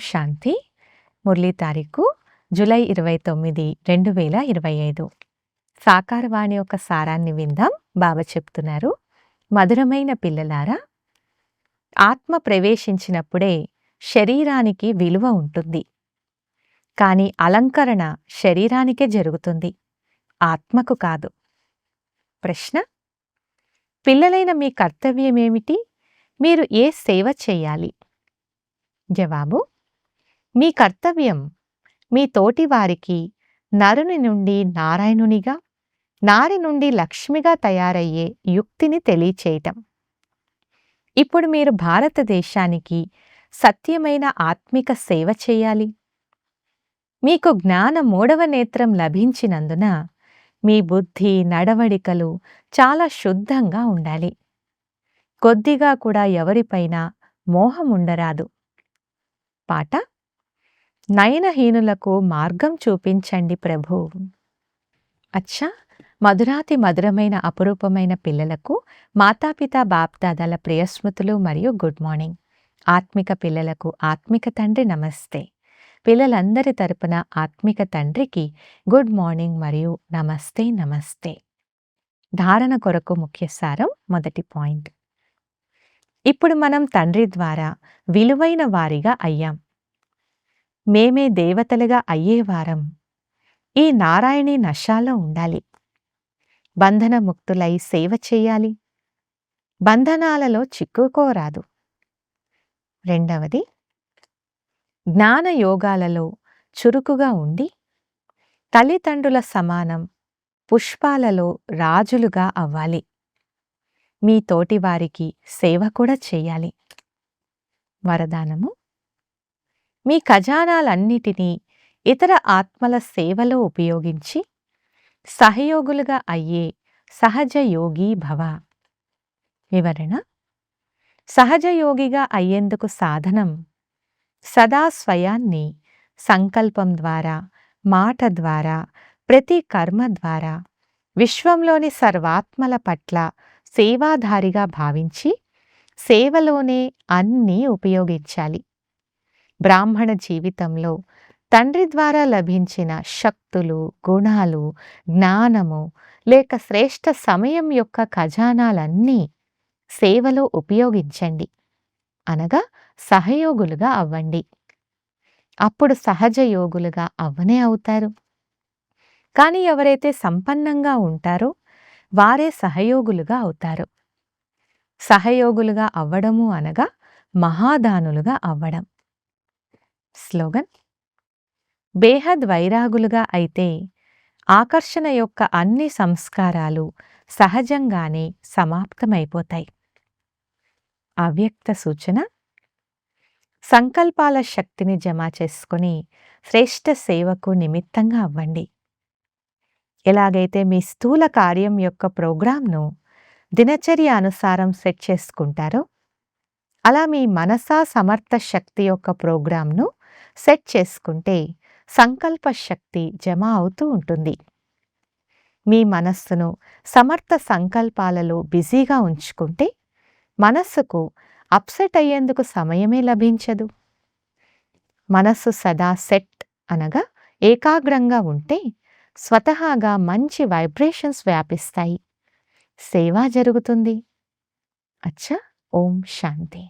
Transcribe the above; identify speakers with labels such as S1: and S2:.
S1: శాంతి. మురళీ తారీఖు జూలై ఇరవై తొమ్మిది రెండు వేల ఇరవై ఐదు. సాకారవాణి యొక్క సారాన్ని విందాం బాబా చెప్తున్నారు. మధురమైన పిల్లలారా ఆత్మ ప్రవేశించినప్పుడే శరీరానికి విలువ ఉంటుంది. కానీ అలంకరణ శరీరానికే జరుగుతుంది. ఆత్మకు కాదు. ప్రశ్న పిల్లలైన మీ కర్తవ్యమేమిటి? మీరు ఏ సేవ చేయాలి? జవాబు మీ కర్తవ్యం మీ తోటివారికి నరుని నుండి నారాయణునిగా నారి నుండి లక్ష్మిగా తయారయ్యే యుక్తిని తెలియచేయటం. ఇప్పుడు మీరు భారతదేశానికి సత్యమైన ఆత్మిక సేవ చేయాలి. మీకు జ్ఞాన మూడవ నేత్రం లభించినందున మీ బుద్ధి నడవడికలు చాలా శుద్ధంగా ఉండాలి. కొద్దిగా కూడా ఎవరిపైన మోహం ఉండరాదు. పాట నయనహీనులకు మార్గం చూపించండి ప్రభు. అచ్చా! మధురాతి మధురమైన అపురూపమైన పిల్లలకు మాతాపిత బాప్దాదాల ప్రియస్మృతులు మరియు గుడ్ మార్నింగ్. ఆత్మిక పిల్లలకు ఆత్మిక తండ్రి నమస్తే. పిల్లలందరి తరపున ఆత్మిక తండ్రికి గుడ్ మార్నింగ్ మరియు నమస్తే నమస్తే. ధారణ కొరకు ముఖ్య సారం మొదటి పాయింట్. ఇప్పుడు మనం తండ్రి ద్వారా విలువైన వారిగా అయ్యాం. మేమే దేవతలుగా అయ్యేవారం ఈ నారాయణి నశాలో ఉండాలి. బంధనముక్తులై సేవ చేయాలి. బంధనాలలో చిక్కుకోరాదు. రెండవది జ్ఞాన యోగాలలో చురుకుగా ఉండి తల్లిదండ్రుల సమానం పుష్పాలలో రాజులుగా అవ్వాలి. మీ తోటివారికి సేవ కూడా చేయాలి. వరదానము మీ ఖజానాలన్నిటినీ ఇతర ఆత్మల సేవలో ఉపయోగించి సహయోగులుగా అయ్యే సహజ యోగి భవ. వివరణ? సహజయోగిగా అయ్యేందుకు సాధనం సదా స్వయాన్ని సంకల్పం ద్వారా మాట ద్వారా ప్రతి కర్మ ద్వారా విశ్వంలోని సర్వాత్మల పట్ల సేవాధారిగా భావించి సేవలోనే అన్నీ ఉపయోగించాలి. బ్రాహ్మణ జీవితంలో తండ్రి ద్వారా లభించిన శక్తులు గుణాలు జ్ఞానము లేక శ్రేష్ఠ సమయం యొక్క ఖజానాలన్నీ సేవలో ఉపయోగించండి. అనగా సహయోగులుగా అవ్వండి. అప్పుడు సహజ యోగులుగా అవ్వనే అవుతారు. కానీ ఎవరైతే సంపన్నంగా ఉంటారో వారే సహయోగులుగా అవుతారు. సహయోగులుగా అవ్వడము అనగా మహాదానులుగా అవ్వడం. స్లోగన్? బేహద్ వైరాగులుగా అయితే ఆకర్షణ యొక్క అన్ని సంస్కారాలు సహజంగానే సమాప్తమైపోతాయి. అవ్యక్త సూచన? సంకల్పాల శక్తిని జమ చేసుకుని శ్రేష్ఠ సేవకు నిమిత్తంగా అవ్వండి. ఎలాగైతే మీ స్థూల కార్యం యొక్క ప్రోగ్రాంను దినచర్య అనుసారం సెట్ చేసుకుంటారో అలా మీ మనసా సమర్థ శక్తి యొక్క ప్రోగ్రాంను సెట్ చేసుకుంటే సంకల్ప శక్తి జమ అవుతూ ఉంటుంది. మీ మనస్సును సమర్థ సంకల్పాలలో బిజీగా ఉంచుకుంటే మనస్సుకు అప్సెట్ అయ్యేందుకు సమయమే లభించదు. మనస్సు సదా సెట్ అనగా ఏకాగ్రంగా ఉంటే స్వతహాగా మంచి వైబ్రేషన్స్ వ్యాపిస్తాయి. సేవ జరుగుతుంది. అచ్చా ఓం శాంతి.